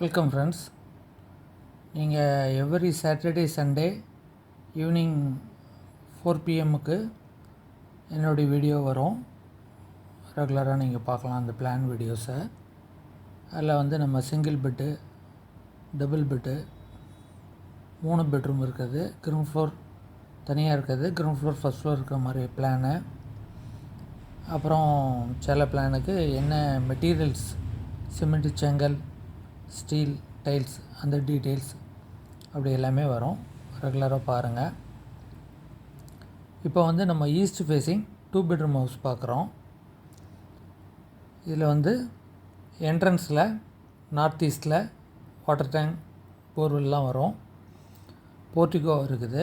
Welcome friends நீங்கள் every Saturday Sunday evening four பிஎம்முக்கு என்னுடைய video வரும். ரெகுலராக நீங்கள் பார்க்கலாம் அந்த பிளான் வீடியோஸை அதில் வந்து நம்ம சிங்கிள் பெட்டு டபுள் பெட்டு மூணு பெட்ரூம் இருக்குது. கிரவுண்ட் ஃப்ளோர் தனியாக இருக்குது. கிரவுண்ட் ஃப்ளோர் ஃபஸ்ட் ஃப்ளோர் இருக்கிற மாதிரி பிளானு அப்புறம் சில பிளானுக்கு என்ன மெட்டீரியல்ஸ் சிமெண்ட் செங்கல் ஸ்டீல் டைல்ஸ் அந்த டீட்டெயில்ஸ் அப்படி எல்லாமே வரும். ரெகுலராக பாருங்கள் இப்போ வந்து நம்ம east facing two bedroom house பார்க்குறோம். இதில் வந்து என்ட்ரன்ஸில் நார்த் ஈஸ்டில் வாட்டர் டேங்க் போர்வெல்லாம் வரும். போர்ட்டிகோ இருக்குது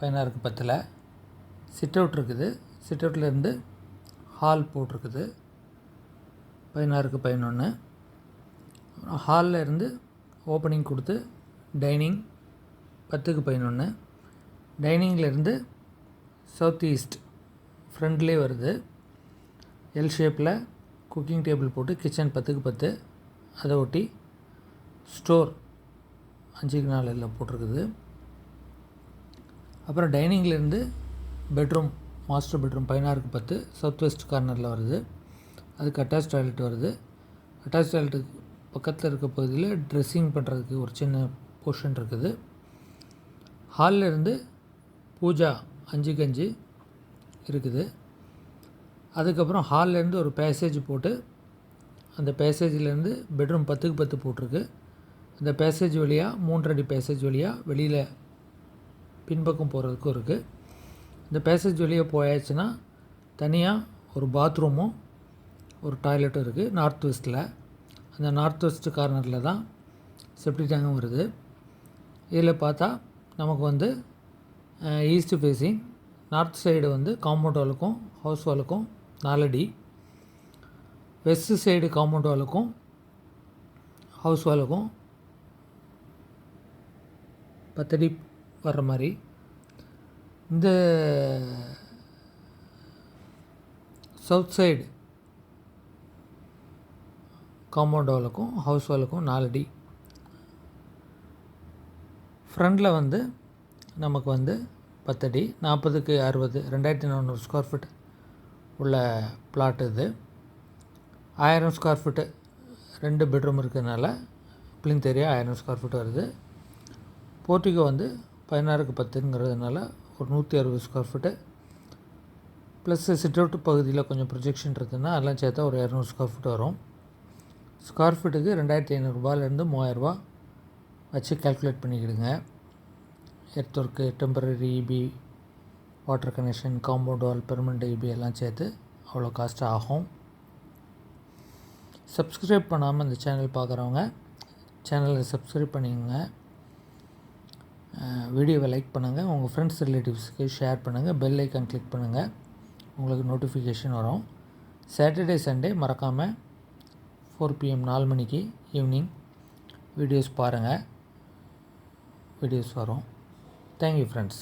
பதினாறுக்கு பத்தில். சிட் அவுட் இருக்குது. சிட் அவுட்லேருந்து ஹால் போட்டிருக்குது. பதினாறுக்கு பதினொன்று ஹாலில் இருந்து ஓப்பனிங் கொடுத்து டைனிங் பத்துக்கு பதினொன்று டைனிங்லேருந்து சவுத் ஈஸ்ட் ஃப்ரண்ட்லேயே வருது. எல் ஷேப்பில் குக்கிங் டேபிள் போட்டு கிச்சன் பத்துக்கு பத்து. அதை ஒட்டி ஸ்டோர் அஞ்சுக்கு நாளில் போட்டிருக்குது. அப்புறம் டைனிங்லேருந்து பெட்ரூம் மாஸ்டர் பெட்ரூம் பதினாறுக்கு பத்து சவுத் வெஸ்ட் கார்னரில் வருது. அதுக்கு அட்டாச் டாய்லெட் வருது. அட்டாச் டாய்லெட்டுக்கு பக்கத்தில் இருக்க பகுதியில் ட்ரெஸ்ஸிங் பண்ணுறதுக்கு ஒரு சின்ன போர்ஷன் இருக்குது. ஹாலில் இருந்து பூஜா அஞ்சு கஞ்சி இருக்குது. அதுக்கப்புறம் ஹால்லேருந்து ஒரு பேசேஜ் போட்டு அந்த பேசேஜிலேருந்து பெட்ரூம் பத்துக்கு பத்து போட்டிருக்கு. அந்த பேசேஜ் வழியாக மூன்றடி பேசேஜ் வழியாக வெளியில் பின்பக்கம் போகிறதுக்கும் இருக்குது இந்த பேசேஜ் வழியாக போயாச்சுன்னா தனியாக ஒரு பாத்ரூமும் ஒரு டாய்லெட்டும் இருக்குது நார்த் வெஸ்ட்டில் அந்த நார்த் வெஸ்ட் கார்னரில் தான் செப்டி டேங்கும் வருது. இதில் பார்த்தா நமக்கு வந்து ஈஸ்ட் ஃபேஸிங் நார்த் சைடு வந்து காம்பவுண்ட் வாலுக்கும் ஹவுஸ் வாலுக்கும் நாலடி. வெஸ்ட் சைடு காம்பவுண்ட் வாலுக்கும் ஹவுஸ் வாலுக்கும் பத்தடி வர்ற மாதிரி. இந்த சவுத் சைடு காம்பவுண்ட் வாலுக்கும் ஹவுஸ் வாலுக்கும் நாலடி ஃப்ரண்டில் வந்து நமக்கு வந்து பத்தடி நாற்பதுக்கு அறுபது ரெண்டாயிரத்தி நானூறு ஸ்கொயர் ஃபீட் உள்ள பிளாட் இது. ஆயிரம் ஸ்கொயர் ஃபீட்டு ரெண்டு பெட்ரூம் இருக்கிறதுனால பிளின் தெரிய ஆயிரம் ஸ்கொயர் ஃபீட் வருது. போர்ட்டிகோ வந்து பதினாறுக்கு பத்துங்கிறதுனால ஒரு நூற்றி அறுபது ஸ்கொயர் ஃபீட்டு ப்ளஸ் சிட்டவுட் பகுதியில் கொஞ்சம் ப்ரொஜெக்ஷன் இருக்குதுன்னா அதெல்லாம் சேர்த்தா ஒரு இரநூறு ஸ்கொயர் ஃபீட் வரும். ஸ்கொயர் ஃபீட்டுக்கு ரெண்டாயிரத்தி ஐநூறுரூபாலேருந்து மூவாயிரரூபா வச்சு calculate பண்ணிக்கிடுங்க. Earth work temporary EB water connection compound wall permanent EB எல்லாம் சேர்த்து அவ்வளோ காஸ்ட் ஆகும். சப்ஸ்கிரைப் பண்ணாமல் இந்த சேனல் பார்க்குறவங்க சேனலை சப்ஸ்கிரைப் பண்ணிக்கோங்க. வீடியோவை லைக் பண்ணுங்கள் உங்கள் ஃப்ரெண்ட்ஸ் ரிலேட்டிவ்ஸ்க்கு ஷேர் பண்ணுங்கள் பெல் ஐக்கான் கிளிக் பண்ணுங்கள் உங்களுக்கு நோட்டிஃபிகேஷன் வரும். சாட்டர்டே சண்டே மறக்காமல் ஃபோர் பிஎம் நாலு மணிக்கு ஈவினிங் வீடியோஸ் பாருங்கள் வீடியோஸ் வரும். Thank you friends